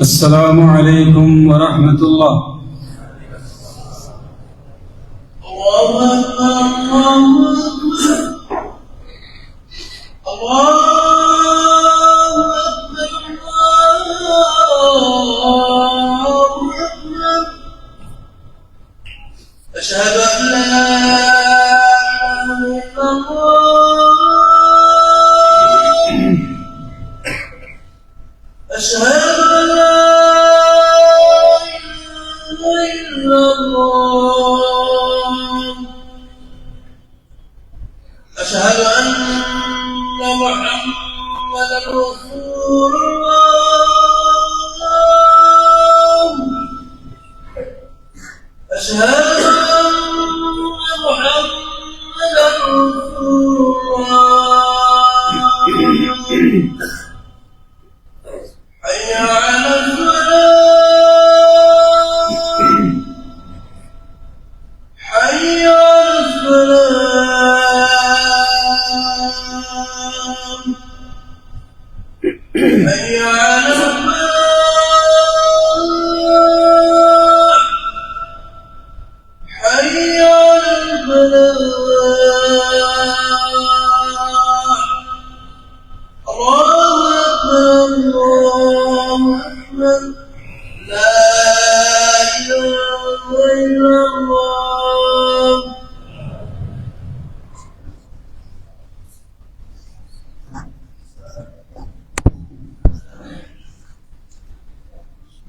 السلام عليكم ورحمة الله. الله أكبر الله أكبر. 神。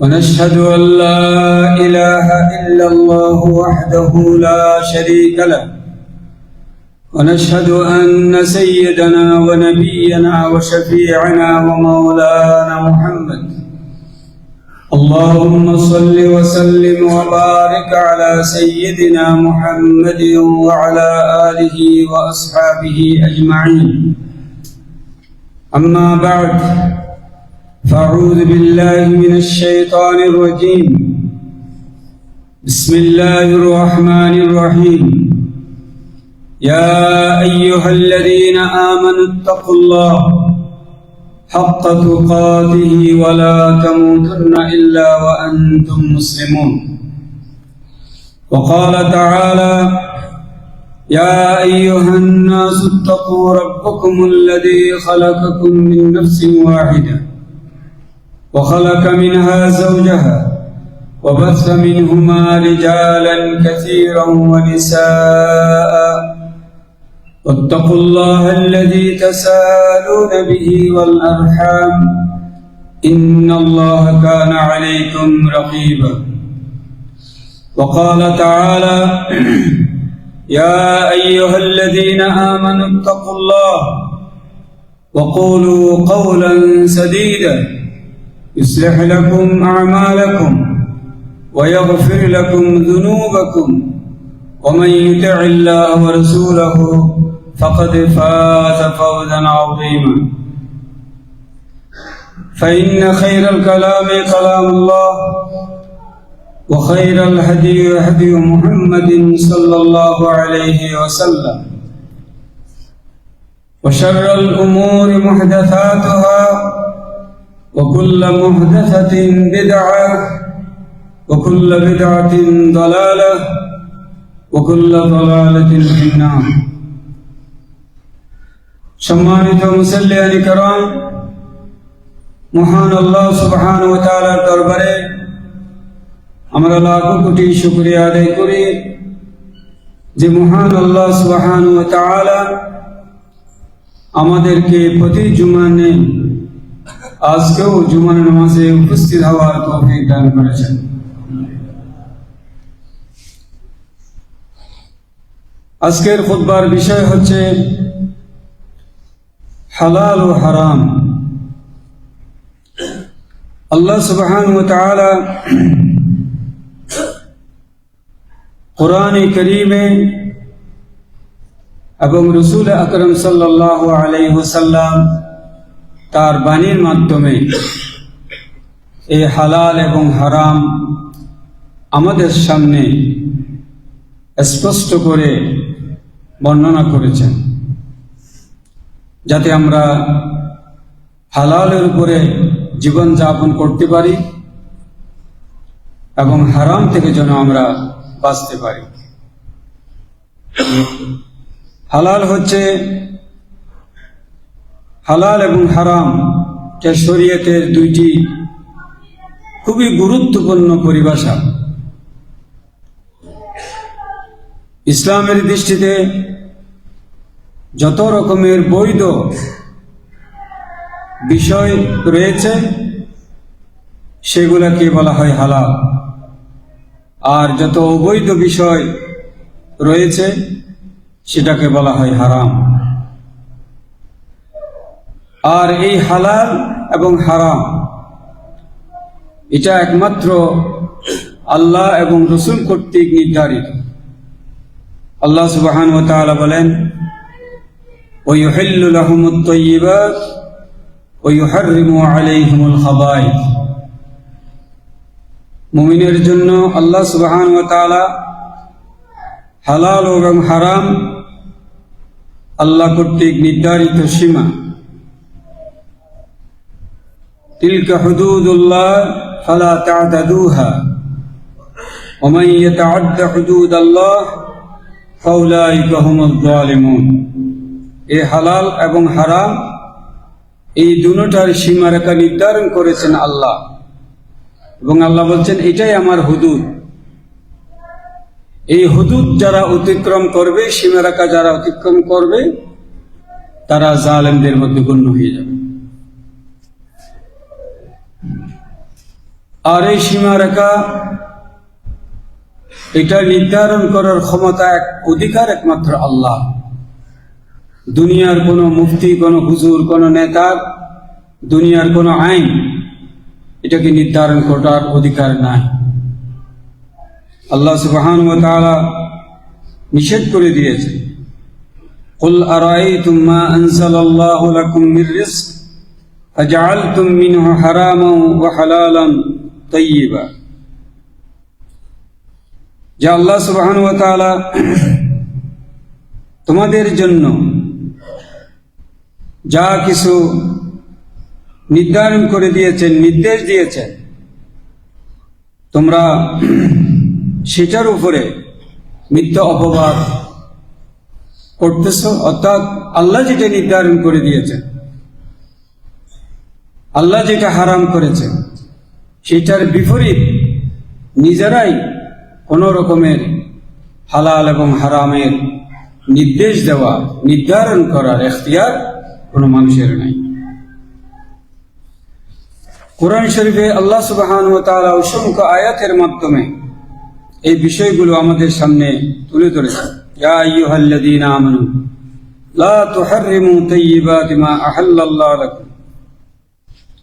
ونشهد أن لا إله إلا الله وحده لا شريك له. ونشهد أن سيدنا ونبينا وشفيعنا ومولانا محمد. اللهم صل وسلم وبارك على سيدنا محمد وعلى آله وأصحابه أجمعين. أما بعد فأعوذ بالله من الشيطان الرجيم. بسم الله الرحمن الرحيم. يا أيها الذين آمنوا اتقوا الله حق تقاته ولا تموتن إلا وأنتم مسلمون. وقال تعالى يا أيها الناس اتقوا ربكم الذي خلقكم من نفس واحدة. وخلق منها زوجها وبث منهما رجالا كثيرا ونساء. واتقوا الله الذي تسالون به والأرحام. إن الله كان عليكم رقيبا. وقال تعالى يا أيها الذين آمنوا اتقوا الله وقولوا قولا سديدا. يصلح لكم أعمالكم ويغفر لكم ذنوبكم ومن يطع الله ورسوله فقد فاز فوزا عظيما. فإن خير الكلام كلام الله وخير الهدي هدي محمد صلى الله عليه وسلم. وشر الأمور محدثاتها وكل محدثة بدعة وكل بدعة ضلالة وكل ضلالة في النار সম্মানিত মুসল্লিয়ানি کرام মহান আল্লাহ সুবহান ও তাআলার দরবারে আমরা লাখো কোটি শুকরিয়া আদায় করি যে মহান আল্লাহ সুবহান ও তাআলা আমাদেরকে প্রতি জুমানে আজকেও জুমার নামাজে উপস্থিত হওয়ার তৌফিক দান করেছেন। আজকের খুতবার বিষয় হচ্ছে হালাল ও হারাম। আল্লাহ সুবহান কোরআনে করিমে এবং রসুল আকরম সাল্লাহ আলাইসাল্লাম তার বাণীর মাধ্যমে এই হালাল এবং হারাম আমাদের সামনে স্পষ্ট করে বর্ণনা করেছেন। যাতে আমরা হালালের উপরে জীবন যাপন করতে পারি এবং হারাম থেকে যেন আমরা বাঁচতে পারি। হালাল হচ্ছে হালাল এবং হারাম যে শরীয়তের দুইটি খুবই গুরুত্বপূর্ণ পরিভাষা। ইসলামের দৃষ্টিতে যত রকমের বৈধ বিষয় রয়েছে, সেগুলোকে বলা হয় হালাল। আর যত অবৈধ বিষয় রয়েছে, সেটাকে বলা হয় হারাম। আর এই হালাল এবং হারাম। এটা একমাত্র আল্লাহ এবং রসুল কর্তৃক নির্ধারিত। আল্লাহ সুবাহান ও তালা বলেন ওইহল্লুল আহমদ মুমিনের জন্য আল্লাহ সুবাহান ও তালা হালাল এবং হারাম আল্লাহ কর্তৃক নির্ধারিত সীমা। তিলকা হুদুদুল্লাহ ফালা তা'তাদুহা ومن يتعد حدود الله فأولئك هم الظالمون এই হালাল এবং হারাম এই দুটার সীমারেখা নির্ধারণ করেছেন আল্লাহ এবং আল্লাহ বলছেন এটাই আমার হুদুদ এই হুদুদ যারা অতিক্রম করবে সীমারেখা যারা অতিক্রম করবে তারা জালেমদের মধ্যে গণ্য হয়ে যাবে আর এই সীমারেখা এটা নির্ধারণ করার ক্ষমতা এক অধিকার একমাত্র আল্লাহ দুনিয়ার কোনো মুফতি কোনো হুজুর কোনো নেতার দুনিয়ার কোনো আইন এটাকে নির্ধারণ করার অধিকার নাই আল্লাহ সুবহান ওয়া তাআলা নিষেধ করে দিয়েছে قل أرأيتم ما أنزل الله لكم من رزق فجعلتم منه حراما وحلالا তৈবা যা আল্লাহ সুবাহন তালা তোমাদের জন্য যা কিছু নির্ধারণ করে দিয়েছেন, নির্দেশ দিয়েছেন, তোমরা সেটার উপরে মিথ্যা অপবাদ করতেছ, অর্থাৎ আল্লাহ যেটা নির্ধারণ করে দিয়েছেন, আল্লাহ যেটা হারাম করেছেন সেটার বিপরীত নিজেরাই কোন রকমের হালাল এবং হারামের নির্দেশ দেওয়া, নির্ধারণ করার এখতিয়ার কোনো মানুষের নাই। কোরআন শরীফে আল্লাহ সুবাহান ও তাআলা অসংখ্য আয়াতের মাধ্যমে এই বিষয়গুলো আমাদের সামনে তুলে লাকুম।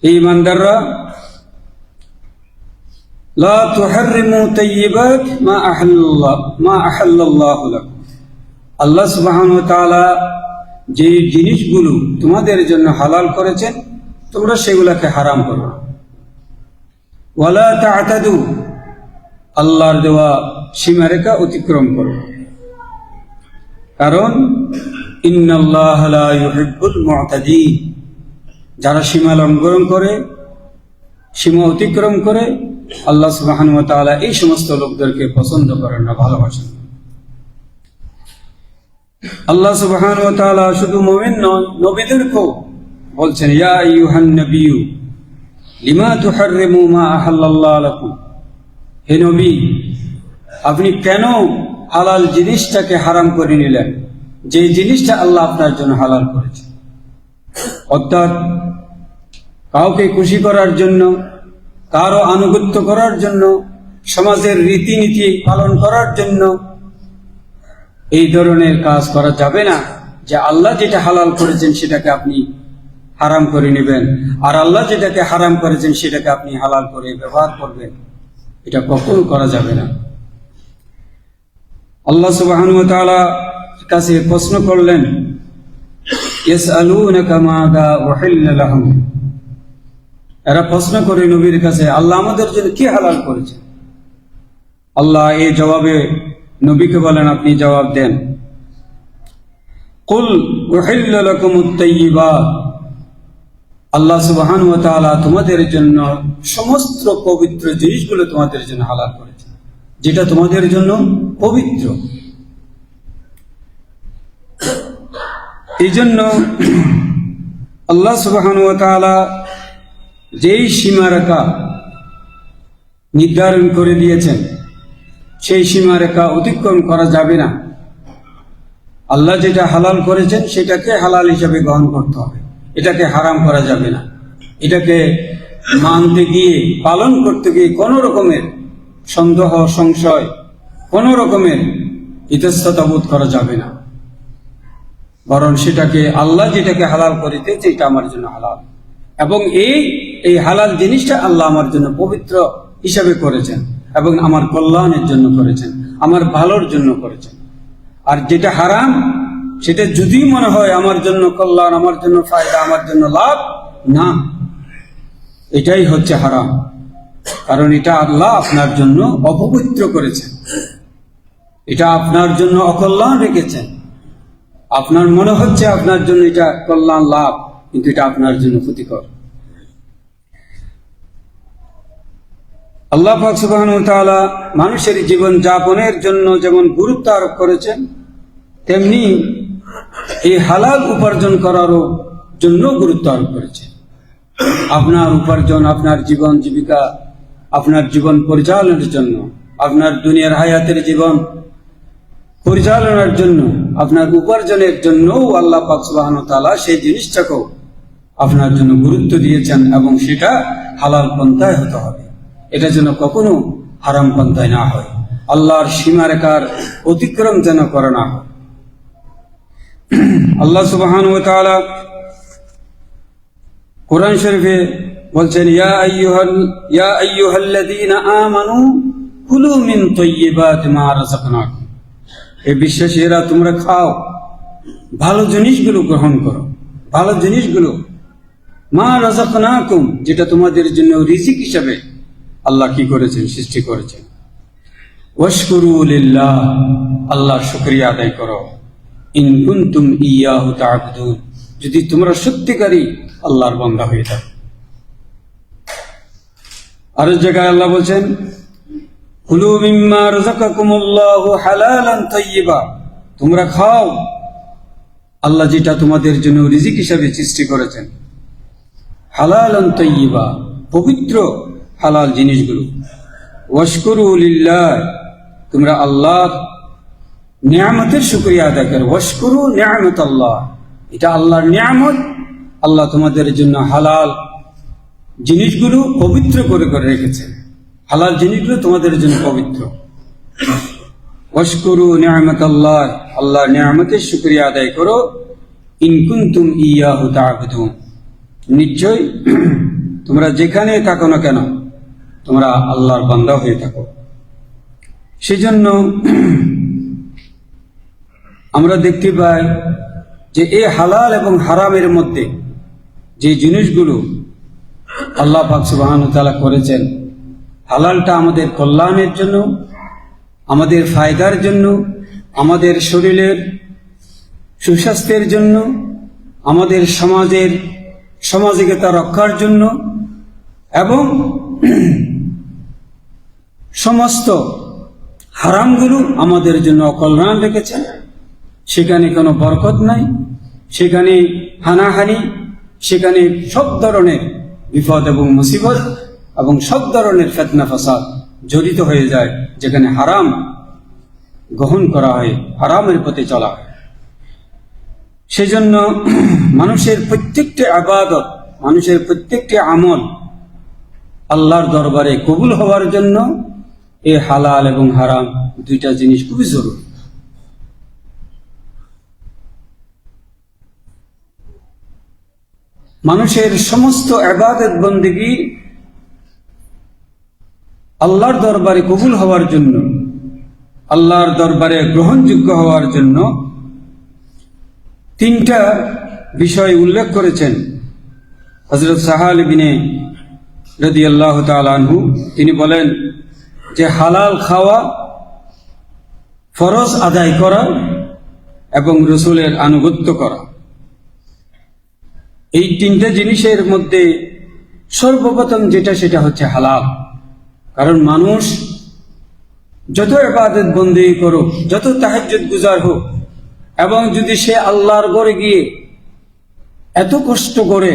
এই ইমানদাররা লা তুহাররিমু তাইয়্যিবাত মা আহাল্লাল্লাহ মা আহাল্লাল্লাহু লাকুম। আল্লাহ সুবহানাহু ওয়া তাআলা যে জিনিসগুলো তোমাদের জন্য হালাল করেছেন, তোমরা সেগুলোকে হারাম করো। ওয়ালা তা'তাদু, আল্লাহর দেওয়া সীমারেখা অতিক্রম করো। কারণ, ইন্নাল্লাহ লা ইউহিব্বুল মু'তাদিন। যারা সীমা লঙ্ঘন করে, সীমা অতিক্রম করে আল্লাহ সুবহানাহু ওয়া তাআলা এই সমস্ত লোকদেরকে পছন্দ করেন না, ভালোবাসেন। আল্লাহ সুবহান তাআলা শুধু মুমিন নন নবীদেরকেও বলছেন, ইয়া আইয়ুহান নবিয়্যু, লিমা তুহাররিমু মা আহাল্লাল্লাহু লাকুম? হে নবী, আপনি কেন হালাল জিনিসটাকে হারাম করে নিলেন? যে জিনিসটা আল্লাহ আপনার জন্য হালাল করেছে। অর্থাৎ কাউকে খুশি করার জন্য কারও আনুগত্য করার জন্য, সমাজের রীতিনীতি পালন করার জন্য এই ধরনের কাজ করা যাবে না যে আল্লাহ যেটা হালাল করেছেন সেটাকে আপনি হারাম করে নেবেন, আর আল্লাহ যেটাকে হারাম করেছেন সেটাকে আপনি হালাল করে ব্যবহার করবেন। এটা কখনো করা যাবে না। আল্লাহ সুবাহান তাআলা কাছে প্রশ্ন করলেন, ইয়াসআলুনাকা মাযা উহিল্লা লাহুম? এরা প্রশ্ন করে নবীর কাছে, আল্লাহ আমাদের জন্য কি হালাল করেছে? আল্লাহ এই জবাবে নবীকে বলেন, আপনি জবাব দেন। কুল আল্লাহ সুবহান তোমাদের জন্য সমস্ত পবিত্র জিনিসগুলো তোমাদের জন্য হালাল করেছে, যেটা তোমাদের জন্য পবিত্র। এই জন্য আল্লাহ সুবহান যেই সীমারেখা নির্ধারণ করে দিয়েছেন, সেই সীমারেখা অতিক্রম করা যাবে না। আল্লাহ যেটা হালাল করেছেন, সেটাকে হালাল হিসাবে গ্রহণ করতে হবে। এটাকে হারাম করা যাবে না। এটাকে মানতে গিয়ে, পালন করতে গিয়ে কোনো রকমের সন্দেহ, সংশয়, কোনো রকমের ইতস্ততা বোধ করা যাবে না। বরং সেটাকে, আল্লাহ যেটাকে হালাল করিতে এটা আমার জন্য হালাল। এবং এই এই হালাল জিনিসটা আল্লাহ আমার জন্য পবিত্র হিসাবে করেছেন এবং আমার কল্যাণের জন্য করেছেন, আমার ভালোর জন্য করেছেন। আর যেটা হারাম, সেটা যদি মনে হয় আমার জন্য কল্যাণ, আমার জন্য ফায়দা, আমার জন্য লাভ, না। এটাই হচ্ছে হারাম। কারণ এটা আল্লাহ আপনার জন্য অপবিত্র করেছেন। এটা আপনার জন্য অকল্যাণ রেখেছেন। আপনার মনে হচ্ছে আপনার জন্য এটা কল্যাণ, লাভ, কিন্তু এটা আপনার জন্য ক্ষতিকর। আল্লাহ পাক সুবহানাহু মানুষের জীবন যাপনের জন্য যেমন গুরুত্ব আরোপ করেছেন, তেমনি এই হালাল উপার্জন করারও জন্য গুরুত্ব আরোপ করেছেন। আপনার উপার্জন, আপনার জীবন জীবিকা, আপনার জীবন পরিচালনার জন্য, আপনার দুনিয়ার হায়াতের জীবন পরিচালনার জন্য, আপনার উপার্জনের জন্যও আল্লাহ পাক সুবহানাহু ওয়া তাআলা সেই জিনিসটাকেও আপনার জন্য গুরুত্ব দিয়েছেন এবং সেটা হালাল পন্থায় হতে হবে। এটা যেন কখনো হারাম পন্থায় না হয়। আল্লাহর সীমারেখার অতিক্রম যেন করা না হয়। আল্লাহ সুবহান কোরআন শরীফে বলছেন বিশ্বাসীরা, তোমরা খাও। ভালো জিনিসগুলো গ্রহণ করো। ভালো জিনিসগুলো মা রাযাকনাকুম, যেটা তোমাদের জন্য রিজিক হিসাবে আল্লাহ কি করেছেন? সৃষ্টি করেছেন। ওয়াশকুরুলিল্লাহ আল্লাহ শুকরিয়া আদায় করো। ইন কুনতুম ইয়াহু যদি তোমরা সত্যিকারী আল্লাহর বান্দা হয়ে থাকো। আর এক জায়গায় আল্লাহ বলছেন, কুলু মিম্মা রাযাকাকুমুল্লাহু হালালান তাইয়্যিবা তোমরা খাও। আল্লাহ যেটা তোমাদের জন্য রিজিক হিসাবে সৃষ্টি করেছেন। হালালান তাইয়্যিবা পবিত্র হালাল জিনিসগুলো। ওয়াশকুরু লিল্লাহ, তোমরা আল্লাহ নিয়ামতের শুক্রিয়া আদায় করো। ওয়াশকুরু নিয়ামত আল্লাহ এটা আল্লাহর নিয়ামত। আল্লাহ তোমাদের জন্য হালাল জিনিসগুলো পবিত্র করে করে রেখেছেন। হালাল জিনিসগুলো তোমাদের জন্য পবিত্র। ওয়াশকুরু নিয়ামত আল্লাহ আল্লাহর নিয়ামতের শুক্রিয়া আদায় করো। ইনকুন্তুম ইয়াহু তা'বুদুন নিশ্চয় তোমরা যেখানে থাকো না কেন তোমরা আল্লাহর বান্দা হয়ে থাকো। সেজন্য আমরা দেখতে পাই যে এই হালাল এবং হারামের মধ্যে যে জিনিসগুলো আল্লাহ পাক সুবহানাহু ওয়া করেছেন, হালালটা আমাদের কল্যাণের জন্য, আমাদের ফায়দার জন্য, আমাদের শরীরের সুস্বাস্থ্যের জন্য, আমাদের সমাজের সামাজিকতা রক্ষার জন্য এবং সমস্ত হারামগুলো আমাদের জন্য অকল্যাণ রেখেছেন। সেখানে কোনো বরকত নাই, সেখানে হানাহানি, সেখানে সব ধরনের বিপদ এবং মুসিবত এবং সব ধরনের ফেতনা ফাসাদ জড়িত হয়ে যায়, যেখানে হারাম গ্রহণ করা হয়, হারামের পথে চলা হয়। সেজন্য মানুষের প্রত্যেকটি আবাদত, মানুষের প্রত্যেকটি আমল আল্লাহর দরবারে কবুল হওয়ার জন্য এ হালাল এবং হারাম দুইটা জিনিস খুবই জরুরি। মানুষের সমস্ত আবাদত বন্দিগি আল্লাহর দরবারে কবুল হওয়ার জন্য, আল্লাহর দরবারে গ্রহণযোগ্য হওয়ার জন্য তিনটা বিষয় উল্লেখ করেছেন। হজরত সাহাল বিনে রদি আল্লাহ আনহু, তিনি বলেন যে হালাল খাওয়া ফরজ আদায় করা এবং রসুলের আনুগত্য করা। এই তিনটা জিনিসের মধ্যে সর্বপ্রথম যেটা, সেটা হচ্ছে হালাল। কারণ মানুষ যত এবাদত বন্দি করুক, যত তাহাজ্জুদ গুজার হোক, এবং যদি সে আল্লাহর ঘরে গিয়ে এত কষ্ট করে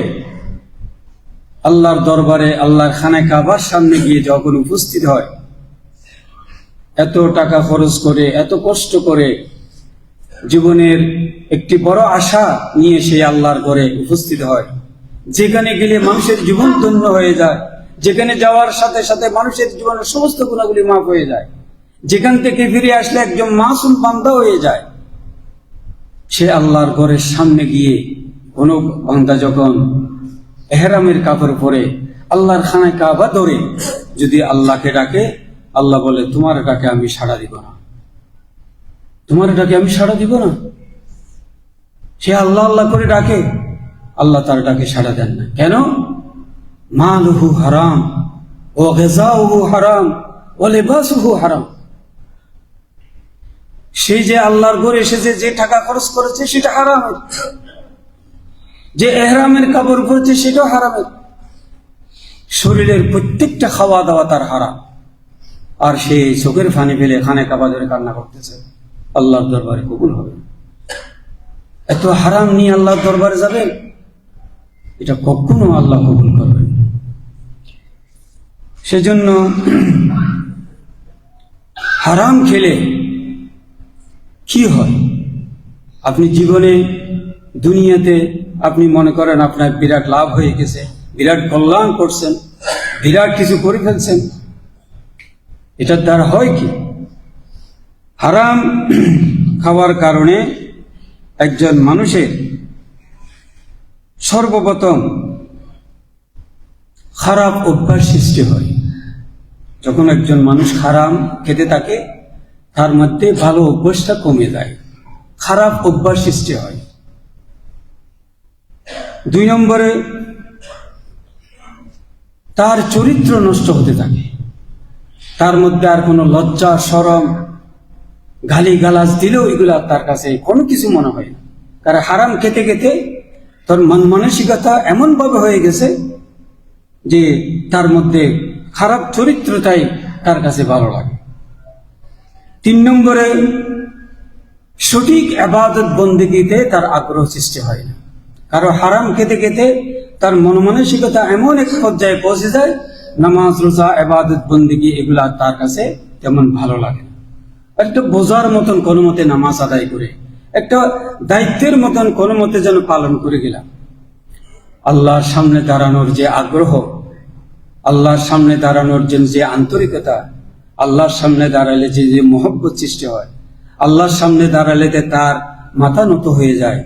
আল্লাহর দরবারে, আল্লাহর খানে কাবার সামনে গিয়ে যখন উপস্থিত হয় এত টাকা খরচ করে, এত কষ্ট করে জীবনের একটি বড় আশা নিয়ে সে আল্লাহর ঘরে উপস্থিত হয়। যেখানে গেলে মানুষের জীবন ধন্য হয়ে যায়। যেখানে যাওয়ার সাথে সাথে মানুষের জীবনের সমস্ত গুণাগুলি মাফ হয়ে যায়। যেখান থেকে ফিরে আসলে একজন মাসুম বান্দা হয়ে যায়। সে আল্লাহর ঘরের সামনে গিয়ে কোনো বান্দা যখন এহরামের কাপড় পরে আল্লাহর খানায় কাবা ধরে, যদি আল্লাহকে ডাকে আল্লাহ বলে, তোমার ডাকে আমি সাড়া দিব না। তোমার ডাকে আমি সাড়া দিব না? সে আল্লাহ আল্লাহ করে ডাকে। আল্লাহ তার ডাকে সাড়া দেন না। কেন? মালহু হারাম, ও গেজাউহু হারাম, ও লেবাসুহু হারাম। সেই যে আল্লাহর ঘরে এসেছে যে টাকা খরচ করেছে, সেটা হারামের। যে এহরামের কাপড় পরেছে, সেটাও হারামের। শরীরের প্রত্যেকটা খাওয়া দাওয়া তার হারাম। আর সে চোখের ফানি ফেলে খানে কাবা ধরে কান্না করতেছে। আল্লাহর দরবারে কবুল হবে। এত হারাম নিয়ে আল্লাহর দরবারে যাবেন এটা কখনো আল্লাহ কবুল করবেন সেজন্য হারাম খেলে কি হয়? আপনি জীবনে, দুনিয়াতে আপনি মনে করেন আপনার বিরাট লাভ হয়ে গেছে, বিরাট কল্যাণ করছেন, বিরাট কিছু করে ফেলছেন এটার দ্বারা হয় কি? হারাম খাওয়ার কারণে একজন মানুষের সর্বপ্রথম খারাপ অভ্যাস সৃষ্টি হয়। যখন একজন মানুষ খারাপ খেতে থাকে, তার মধ্যে ভালো অভ্যাসটা কমে যায়। খারাপ অভ্যাস সৃষ্টি হয়। দুই নম্বরে, তার চরিত্র নষ্ট হতে থাকে। তার মধ্যে আর কোনো লজ্জা সরম গালি গালাজ দিলেও এগুলা তার কাছে কোনো কিছু মনে হয় না। কারণ হারাম খেতে খেতে তার মন মানসিকতা এমনভাবে হয়ে গেছে যে তার মধ্যে খারাপ চরিত্রটাই তার কাছে ভালো লাগে। তিন নম্বরে, সঠিক আবাদত বন্দিগিতে তার আগ্রহ সৃষ্টি হয় না। কারও হারাম খেতে খেতে তার মন মানসিকতা এমন এক পর্যায়ে পৌঁছে যায় নামাজ, রোজা এবাদত বন্দিগি এগুলা তার কাছে তেমন ভালো লাগে একটা বোঝার মতন কোনো মতে নামাজ আদায় করে, একটা দায়িত্বের মতন কোনো মতে যেন পালন করে গেলাম। আল্লাহর সামনে দাঁড়ানোর যে আগ্রহ, আল্লাহর সামনে দাঁড়ানোর জন্য যে আন্তরিকতা, আল্লাহর সামনে দাঁড়ালে যে যে মহব্বত সৃষ্টি হয়, আল্লাহর সামনে দাঁড়ালে যে তার মাথা নত হয়ে যায়।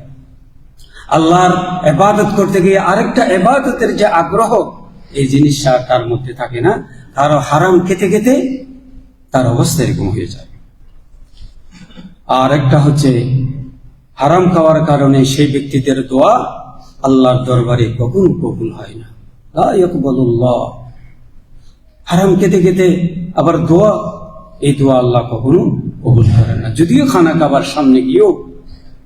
আল্লাহর এবাদত করতে গিয়ে আরেকটা এবাদতের যে আগ্রহ এই জিনিসটা তার মধ্যে থাকে না। তারও হারাম খেতে খেতে তার অবস্থা এরকম হয়ে যায়। আর একটা হচ্ছে, হারাম খাওয়ার কারণে সেই ব্যক্তিদের দোয়া আল্লাহর দরবারে কখনো কবুল হয় না। হারাম খেতে খেতে আবার দোয়া, এই দোয়া আল্লাহ কখনো কবুল করেন না। যদিও খানা খাবার সামনে গিয়েও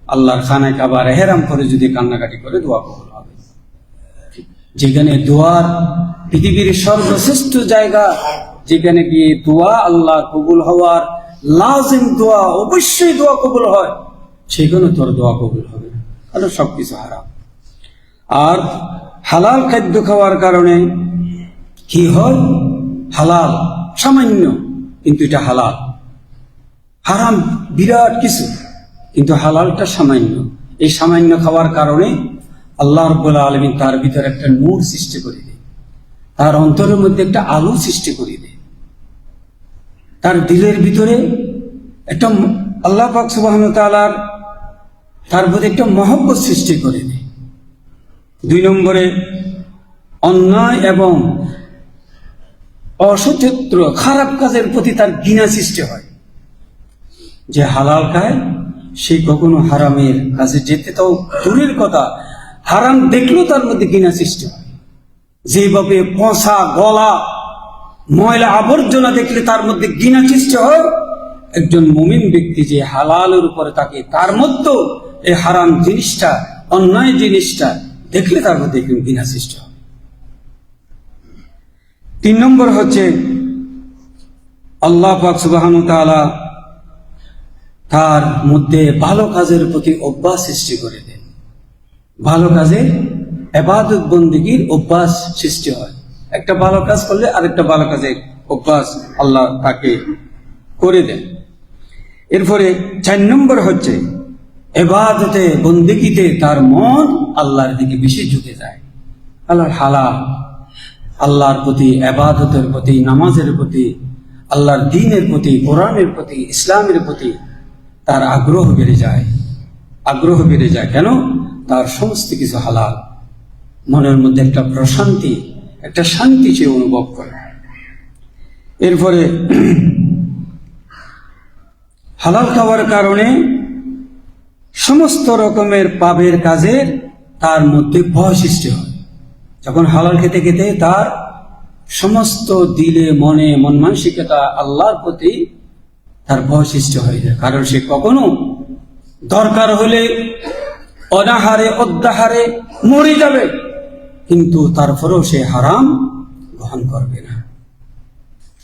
আল্লাহর খানা কাবার এহেরাম করে যদি কান্নাকাটি করে, দোয়া কবুল যেখানে দোয়ার পৃথিবীর সর্বশ্রেষ্ঠ জায়গা, যেখানে গিয়ে দোয়া আল্লাহ কবুল হওয়ার লাজিম দোয়া অবশ্যই দোয়া কবুল হয় সেখানে তোর দোয়া কবুল হবে কারণ সবকিছু হারাম। আর হালাল খাদ্য খাওয়ার কারণে কি হয়? হালাল, সামান্য, কিন্তু এটা হালাল। হারাম, বিরাট কিছু, কিন্তু হালালটা সামান্য। এই সামান্য খাওয়ার কারণে আল্লাহ রব্বুল আলমিন তার ভিতরে একটা নূর সৃষ্টি করে দেয়। তার অন্তরের মধ্যে একটা আলো সৃষ্টি করে দেয়। তার দিলের ভিতরে একটা আল্লাহ পাক সুবাহ তালার তার প্রতি একটা মহব্বত সৃষ্টি করে দেয়। দুই নম্বরে, অন্যায় এবং অসচেত্র খারাপ কাজের প্রতি তার ঘৃণা সৃষ্টি হয়। যে হালাল খায়, সে কখনো হারামের কাছে যেতে তো দূরের কথা হারাম দেখলেও তার মধ্যে ঘৃণা সৃষ্টি যেভাবে পচা গলা, ময়লা আবর্জনা দেখলে তার মধ্যে ঘৃণা সৃষ্টি হয়। একজন মুমিন ব্যক্তি যে হালালের উপরে থাকে তার মধ্যেও এই হারাম জিনিসটা, অন্যায় জিনিসটা দেখলে তার মধ্যে ঘৃণা সৃষ্টি হয়। তিন নম্বর হচ্ছে, আল্লাহ সুবাহানু তাআলা তার মধ্যে ভালো কাজের প্রতি অভ্যাস সৃষ্টি করে দেন ভালো কাজে এবাদত বন্দিগির অভ্যাস সৃষ্টি হয়। একটা ভালো কাজ করলে আরেকটা ভালো কাজে অভ্যাস আল্লাহ তাকে করে দেন। এরপরে চার নম্বর হচ্ছে, এবাদতে বন্দিগিতে তার মন আল্লাহর দিকে বেশি ঝুঁকে যায়। আল্লাহর হালাল, আল্লাহর প্রতি, এবাদতের প্রতি, নামাজের প্রতি, আল্লাহর দিনের প্রতি, কোরআনের প্রতি, ইসলামের প্রতি তার আগ্রহ বেড়ে যায়। আগ্রহ বেড়ে যায়। কেন? তার সমস্ত কিছু হালাল। মনের মধ্যে একটা প্রশান্তি, একটা শান্তি সে অনুভব করে। এরপরে, হালাল খাওয়ার কারণে সমস্ত রকমের পাপের কাজের তার মধ্যে ভয় সৃষ্টি হয়। যখন হালাল খেতে খেতে তার সমস্ত দিলে, মনে, মন মানসিকতা আল্লাহর প্রতি তার ভয় সৃষ্টি হয়ে যায়। কারণ সে কখনো দরকার হলে অনাহারে অদ্যাহারে মরে যাবে। কিন্তু তারপরেও সে হারাম গ্রহণ করবে না।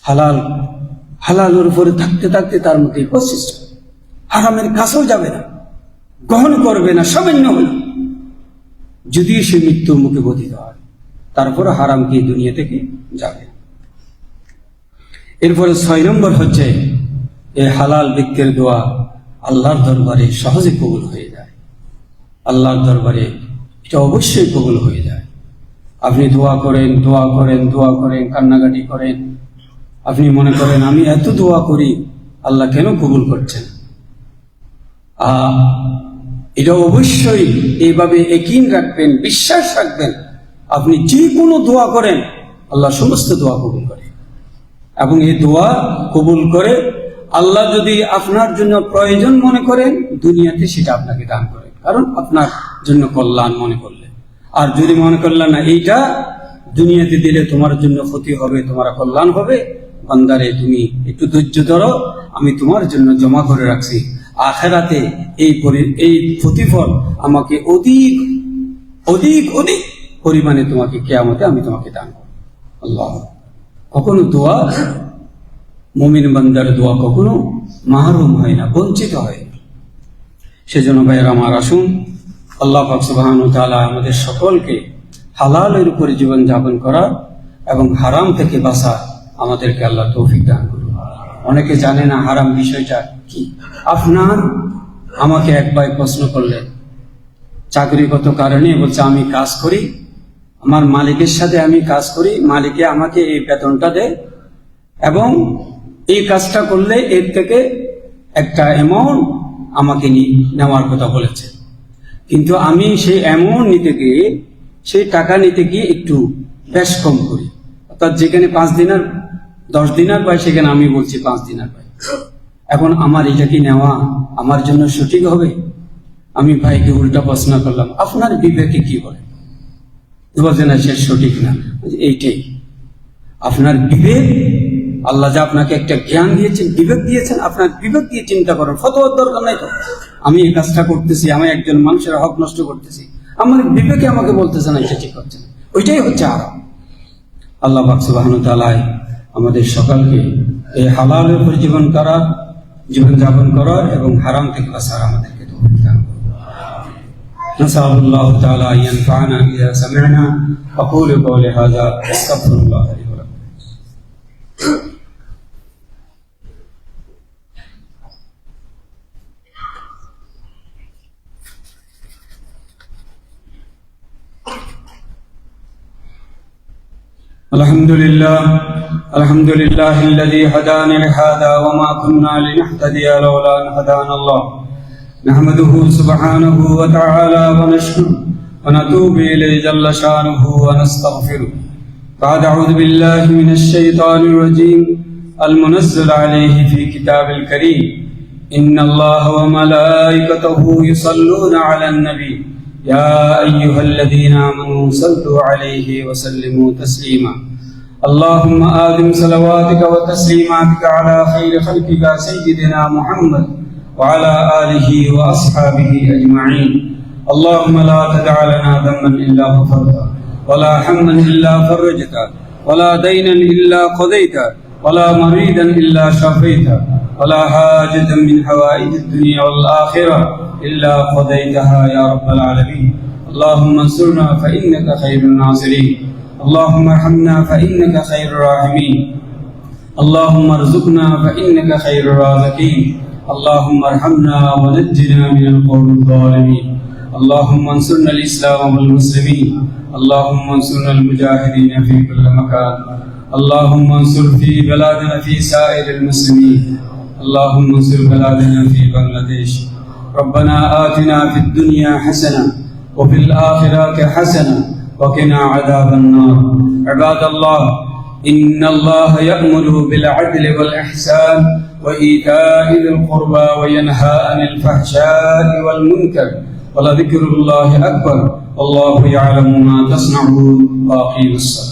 হালাল, হালালের উপরে থাকতে থাকতে তার মধ্যে প্রচেষ্ট হারামের কাছেও যাবে না, গ্রহণ করবে না, সামান্য হল। যদি সে মৃত্যুর মুখে গঠিত হয়, তারপর হারাম কি দুনিয়া থেকে যাবে? এরপরে ছয় নম্বর হচ্ছে এই হালাল ব্যক্তির দোয়া আল্লাহর দরবারে সহজে কবুল হয়ে আল্লাহর দরবারে, এটা অবশ্যই কবুল হয়ে যায়। আপনি দোয়া করেন দোয়া করেন দোয়া করেন, কান্নাকাটি করেন। আপনি মনে করেন, আমি এত দোয়া করি, আল্লাহ কেন কবুল করছেন? এটা অবশ্যই এইভাবে একিন রাখবেন, বিশ্বাস রাখবেন। আপনি যে কোনো দোয়া করেন, আল্লাহ সমস্ত দোয়া কবুল করে। এবং এই দোয়া কবুল করে আল্লাহ যদি আপনার জন্য প্রয়োজন মনে করেন, দুনিয়াতে সেটা আপনাকে দান করে। কারণ আপনার জন্য কল্যাণ মনে করলে। আর যদি মনে করলেন না, এইটা দুনিয়াতে দিলে তোমার জন্য ক্ষতি হবে, তোমার কল্যাণ হবে, বান্দারে, তুমি একটু ধৈর্য ধরো, আমি তোমার জন্য জমা করে রাখছি। আখেরাতে এই এই প্রতিফল আমাকে অধিক অধিক অধিক পরিমাণে তোমাকে কেয়ামতে আমি তোমাকে দান করব। আল্লাহ। কখনো দোয়া, মমিন বান্দার দোয়া কখনো মাহরুম হয় না, বঞ্চিত হয়। সেজন্য ভাইয়ের আমার আসুন। আল্লাহ পাক সুবহানাহু ওয়া তাআলা আমাদের সকলকে হালালের উপরে জীবন যাপন করা এবং হারাম থেকে বাঁচা আমাদেরকে আল্লাহ তৌফিক দান করুন। অনেকে জানে না হারাম বিষয়টা কি। আপনার আমাকে এক ভাই প্রশ্ন করলেন চাকরিগত কারণে? বলছে, আমি কাজ করি, আমার মালিকের সাথে আমি কাজ করি, মালিকে আমাকে এই বেতনটা দেয় এবং এই কাজটা করলে এর থেকে একটা অ্যামাউন্ট আমাকে নেওয়ার কথা বলেছে। কিন্তু আমি সেই অ্যামাউন্ট নিতে গিয়ে, সেই টাকা নিতে গিয়ে একটু বেশ কম করি। অর্থাৎ যেখানে পাঁচ দিনের, দশ দিনার পাই সেখানে আমি বলছি পাঁচ দিনার পাই এখন আমার এটা কি নেওয়া আমার জন্য সঠিক হবে? আমি ভাইকে উল্টা প্রশ্ন করলাম, আপনার বিবেকে কি বলে? বলছে, না, সে সঠিক না। এইটাই, আপনার বিবেক আল্লাহ যে আপনাকে একটা জ্ঞান দিয়েছেন বিবেক দিয়েছেন আপনার বিবেক দিয়ে চিন্তা করেন ফতোয়ার দরকার নাই তো আমি এই কাজটা করতেছি আমি একজন মানুষের হক নষ্ট করতেছি আমার বিবেকে আমাকে বলতেছে না এটা ঠিক হচ্ছে না ওইটাই হচ্ছে আরাম আল্লাহ বাকসুবাহন তালায় আমাদের সকলকে এই হালালের উপর জীবন করার জীবন যাপন করার এবং হারাম থেকে বাঁচার আমাদেরকে তৌফিক দান করুন نسأل الله تعالى أن ينفعنا إذا سمعنا أقول قولي هذا أستغفر الله لي ولكم الحمد لله الحمد لله الذي هدانا لهذا وما كنا لنهتدي لولا أن هدانا الله. نحمده سبحانه وتعالى ونشكره ونتوب إليه جل شأنه ونستغفره. بعد أعوذ بالله من الشيطان الرجيم المنزل عليه في كتاب الكريم. إن الله وملائكته يصلون على النبي. يا أيها الذين آمنوا صلوا عليه وسلموا تسليما. اللهم آدم صلواتك وتسليماتك على خير خلقك سيدنا محمد وعلى آله وأصحابه أجمعين. اللهم لا تدع لنا ذنبا إلا غفرته ولا هما إلا فرجته ولا دينا إلا قضيته ولا مريدا إلا شفيته ولا حاجة من حوائج الدنيا والآخرة. إلا قضيتها يا رب العالمين. اللهم انصرنا فإنك خير الناصرين. اللهم ارحمنا فإنك خير الراحمين. اللهم ارزقنا فإنك خير الرازقين. اللهم ارحمنا ونجنا من القوم الظالمين. اللهم انصرنا الإسلام والمسلمين. اللهم انصرنا المجاهدين في كل مكان. اللهم انصر في بلادنا في سائر المسلمين. اللهم انصر بلادنا في بنغلاديش. ربنا آتنا في الدنيا حسنة وفي الآخرة حسنة وقنا عذاب النار. عباد الله إن الله يأمر بالعدل والإحسان وإيتاء ذي القربى وينهى عن الفحشاء والمنكر ولذكر الله أكبر. والله يعلم ما تصنعون وأقيموا الصلاة.